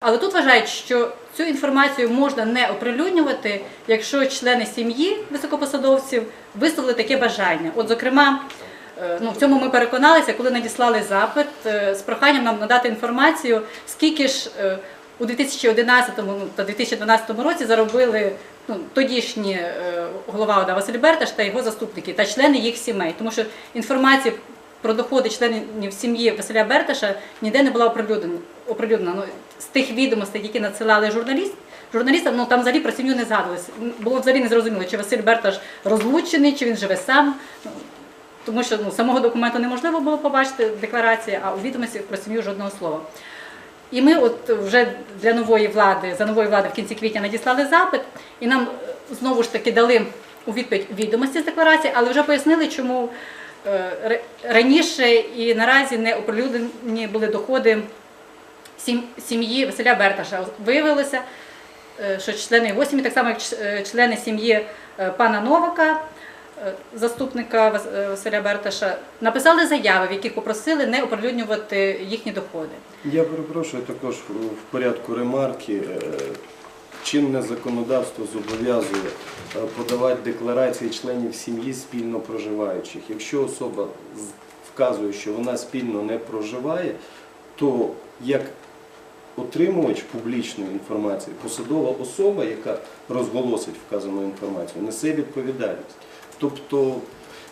Але тут вважають, що цю інформацію можна не оприлюднювати, якщо члени сім'ї високопосадовців висловили таке бажання. От, зокрема, е, ну, в цьому ми переконалися, коли надіслали запит е, з проханням нам надати інформацію, скільки ж е, у 2011 ну, та 2012 році заробили ну, тодішні голова ОДА Василь Берташ та його заступники та члени їх сімей. Тому що інформація про доходи членів сім'ї Василя Берташа ніде не була оприлюднена. З тих відомостей, які надсилали журналіст, журналістам, ну там взагалі про сім'ю не згадувалося. Було взагалі не зрозуміло, чи Василь Берташ розлучений, чи він живе сам. Ну, тому що ну, самого документу неможливо було побачити в декларації, а у відомості про сім'ю жодного слова. І ми от вже для нової влади, за нової влади в кінці квітня надіслали запит, і нам е, знову ж таки дали у відповідь відомості з декларації, але вже пояснили, чому е, раніше і наразі не оприлюднені були доходи сім'ї Василя Берташа. Виявилося, е, що члени його сім'ї, так само як е, члени сім'ї е, пана Новака, заступника Вас- Василя Берташа, написали заяви, в яких попросили не оприлюднювати їхні доходи. Я перепрошую також в порядку ремарки. Чинне законодавство зобов'язує подавати декларації членів сім'ї спільно проживаючих. Якщо особа вказує, що вона спільно не проживає, то як отримувач публічної інформації, посадова особа, яка розголосить вказану інформацію, несе відповідальність. Тобто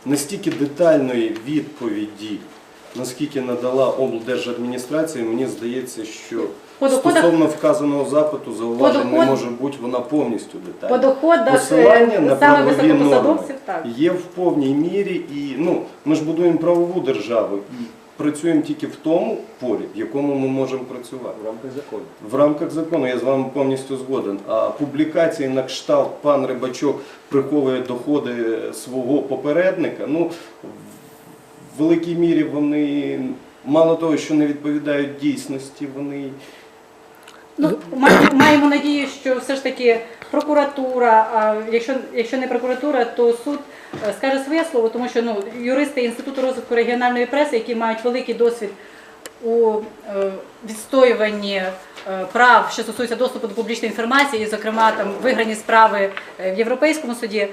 настільки детальної відповіді, наскільки надала облдержадміністрація, мені здається, що стосовно вказаного запиту зауважень не може бути вона повністю детальна. Посилання е, на саме правові норми є в повній мірі, і ну ми ж будуємо правову державу працюємо тільки в тому полі, в якому ми можемо працювати. В рамках закону. В рамках закону я з вами повністю згоден. А публікації на кшталт пан Рибачок приховує доходи свого попередника. Ну в великій мірі вони мало того, що не відповідають дійсності, вони Ну, маємо надію, що все ж таки прокуратура, а якщо, якщо не прокуратура, то суд е, скаже своє слово, тому що ну, юристи Інституту розвитку регіональної преси, які мають великий досвід у е, відстоюванні е, прав, що стосується доступу до публічної інформації, і, зокрема, там виграні справи в Європейському суді,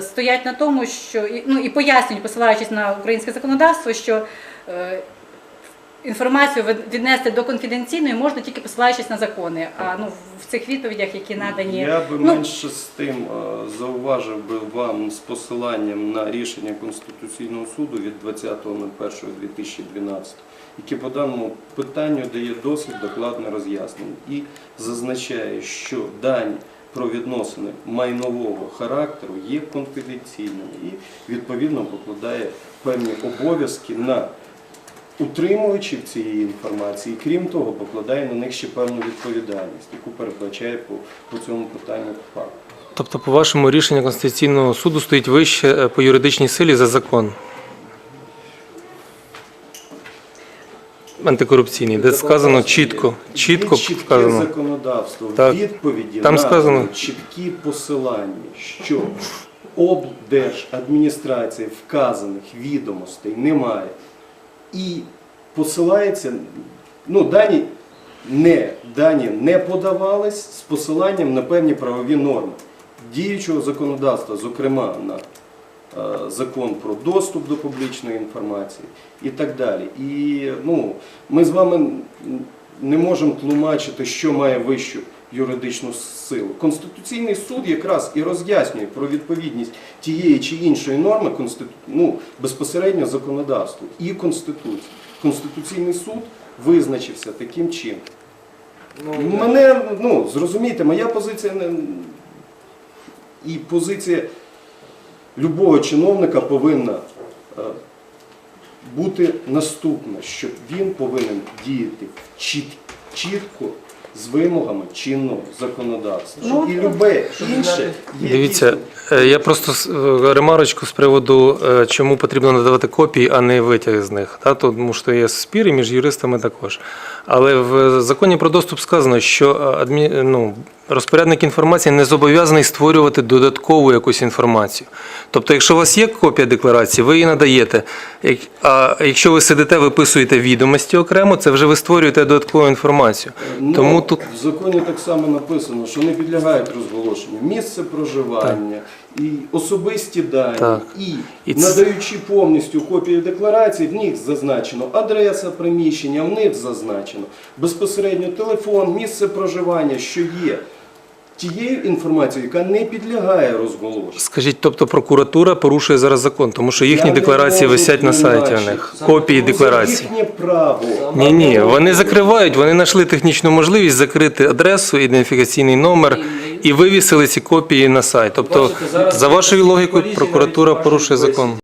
стоять на тому, що ну, і пояснюють, посилаючись на українське законодавство, що інформацію від- віднести до конфіденційної можна тільки посилаючись на закони. А ну в цих відповідях, які надані, Я би ну, менше з тим зауважив би вам з посиланням на рішення Конституційного суду від 20.01.2012, яке по даному питанню дає досить докладне роз'яснення і зазначає, що дані про відносини майнового характеру є конфіденційними і відповідно покладає певні обов'язки на утримувачів цієї інформації, крім того, покладає на них ще певну відповідальність, яку передбачає по, по цьому питанню факт. Тобто, по вашому рішення Конституційного суду стоїть вище е, по юридичній силі за закон. Антикорупційний, де сказано чітко, чітко чітке законодавство, Так. відповіді Там на сказано. чіткі посилання, що облдержадміністрації вказаних відомостей немає. І посилається, ну, дані не, дані не подавались з посиланням на певні правові норми діючого законодавства, зокрема на е, закон про доступ до публічної інформації і так далі. І ну, ми з вами не можемо тлумачити, що має вищу юридичну силу. Конституційний суд якраз і роз'яснює про відповідність тієї чи іншої норми ну, безпосередньо законодавству і Конституції. Конституційний суд визначився таким чином. Ну, Мене, ну, зрозумійте, моя позиція не... і позиція любого чиновника повинна е, бути наступна, що він повинен діяти чіт, чітко з вимогами чинного законодавства. Ну, і любе інше є Дивіться, е, я просто с- е, ремарочку з приводу, е, чому потрібно надавати копії, а не витяги з них. Та? Тому що є спіри між юристами також. Але в законі про доступ сказано, що е, адмі... ну, розпорядник інформації не зобов'язаний створювати додаткову якусь інформацію. Тобто, якщо у вас є копія декларації, ви її надаєте. А якщо ви сидите, виписуєте відомості окремо, це вже ви створюєте додаткову інформацію. Ну, Тому тут в законі так само написано, що не підлягають розголошенню місце проживання і особисті дані, Так. і, І надаючи повністю копію декларації, в них зазначено адреса приміщення, в них зазначено безпосередньо телефон, місце проживання, що є тією інформацією, яка не підлягає розголошенню. скажіть, тобто прокуратура порушує зараз закон, тому що їхні Я декларації висять на сайті у них. Копії Це декларацій. їхнє право. Ні, ні, вони закривають, вони знайшли технічну можливість закрити адресу, ідентифікаційний номер і вивісили ці копії на сайт. Тобто, Бачите, зараз за вашою логікою, прокуратура порушує закон.